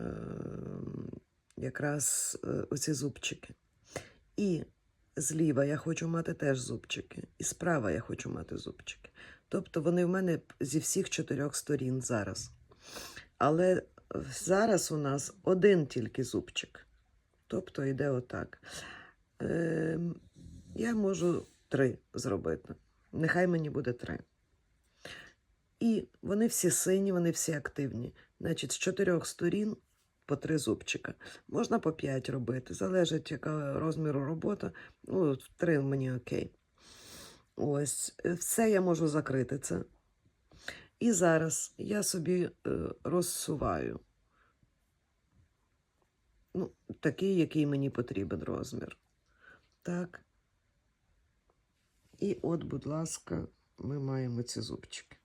е, якраз е, оці зубчики. І зліва я хочу мати теж зубчики, і справа я хочу мати зубчики. Тобто вони в мене зі всіх чотирьох сторін зараз. Але зараз у нас один тільки зубчик. Тобто йде отак. Ем, я можу три зробити. Нехай мені буде три. І вони всі сині, вони всі активні. Значить, з чотирьох сторін по три зубчика. Можна по п'ять робити, залежить, яка розміру робота. Ну, три мені окей. Ось, е, все я можу закрити це. І зараз я собі е, розсуваю. Ну, такий, який мені потрібен розмір. Так. І от, будь ласка, ми маємо ці зубчики.